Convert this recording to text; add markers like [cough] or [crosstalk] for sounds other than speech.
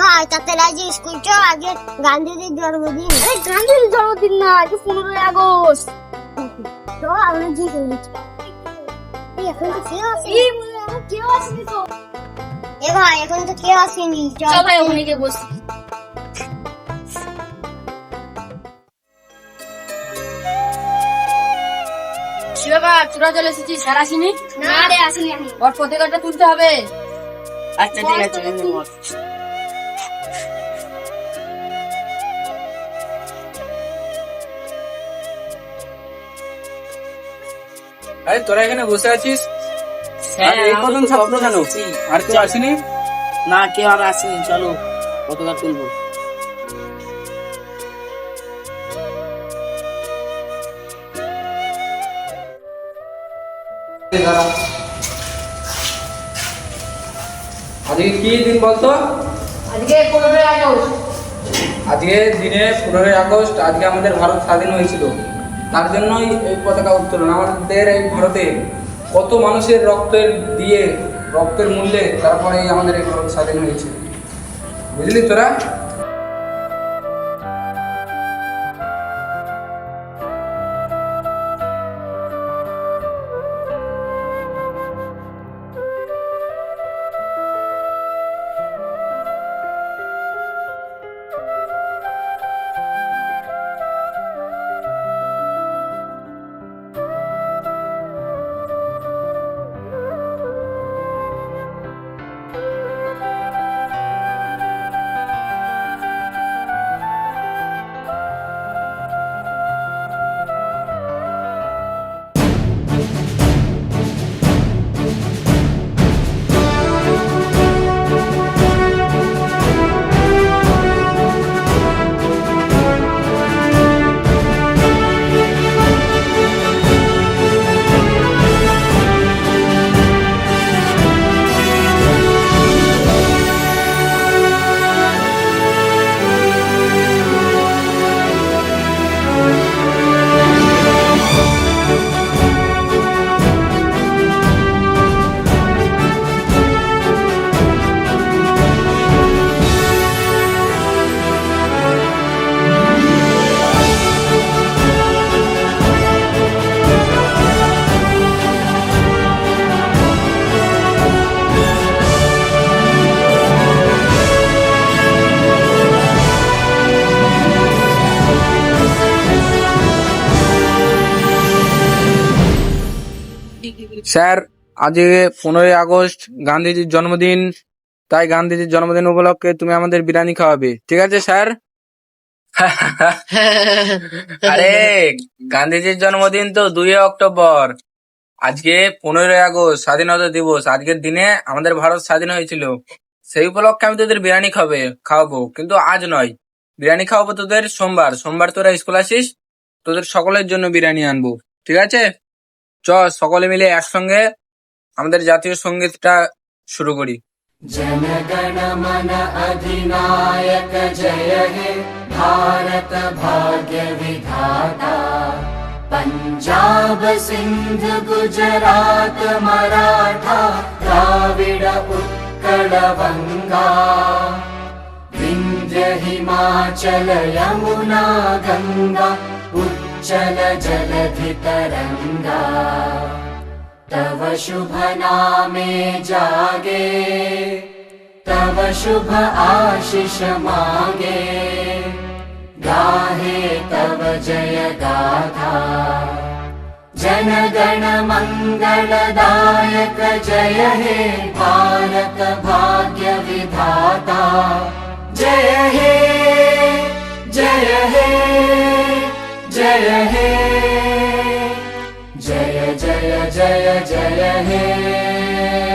ভাই তাতে আজ স্কুল চ আগে গান্ধীজির জন্মদিন। এই গান্ধীর জন্মদিন না আজকে পনেরোই আগস্ট। তো আমরা জি করেছি এখন তো কেউ আসেনি। কেউ আসেনি তো। এ ভাই এখন তো কেউ আসেনি। চল চল ভাই ওখানে বসি। শিবাবা চলে এসেছিস স্যার আসেনি? না রে আসেনি ওর পতাকাটা তুলতে হবে। আচ্ছা ঠিক আছে আরে তোরা এখানে বসে আছিস? আর কজন ছাত্র কেন? আর কেউ আসেনি? না কেউ আর আসেনি। চলো পতাকা তুলবো। আজকে কি দিন বলতো? আজকে পনেরোই আগস্ট। আজকে দিনে পনেরোই আগস্ট আজকে আমাদের ভারত স্বাধীন হয়েছিল। তার জন্যই এই পতাকা উত্তোলন। আমাদের এই ভারতে কত মানুষের রক্তের দিয়ে, রক্তের মূল্যে তারপরে আমাদের এই ভারত স্বাধীন হয়েছে। বুঝলি তোরা? স্যার আজকে পনেরোই আগস্ট গান্ধীজির জন্মদিন। তাই গান্ধীজির জন্মদিন উপলক্ষে তুমি আমাদের বিরিয়ানি খাওয়াবে। ঠিক আছে স্যার? [laughs] আরে গান্ধীজির জন্মদিন তো দুই অক্টোবর। আজকে পনেরোই আগস্ট স্বাধীনতা দিবস। আজকের দিনে আমাদের ভারত স্বাধীন হয়েছিল। সেই উপলক্ষে আমি তোদের বিরিয়ানি খাবে খাওয়াবো। কিন্তু আজ নয়। বিরিয়ানি খাওয়াবো তোদের সোমবার। সোমবার তোরা স্কুল আসিস তোদের সকলের জন্য বিরিয়ানি আনব। ঠিক আছে? চ সকলে মিলে একসঙ্গে আমাদের জাতীয় সঙ্গীতটা শুরু করি जनगण मन अधिनायक जय हे भारत भाग्य विधाता पञ्जाब सिन्ध गुजरात मराठा द्राविड उत्कल बङ्गा विन्ध्य हिमाचल यमुना गङ्गा उच्चल जलधि तरङ्गा तव शुभ नामे जागे। तव शुभ आशिष मागे। गाहे तव जय गाथा। जनगण मङ्गलदायक जय हे भारत भाग्य विधाता। जय हे जय हे जय हे। जय जय जय जय हे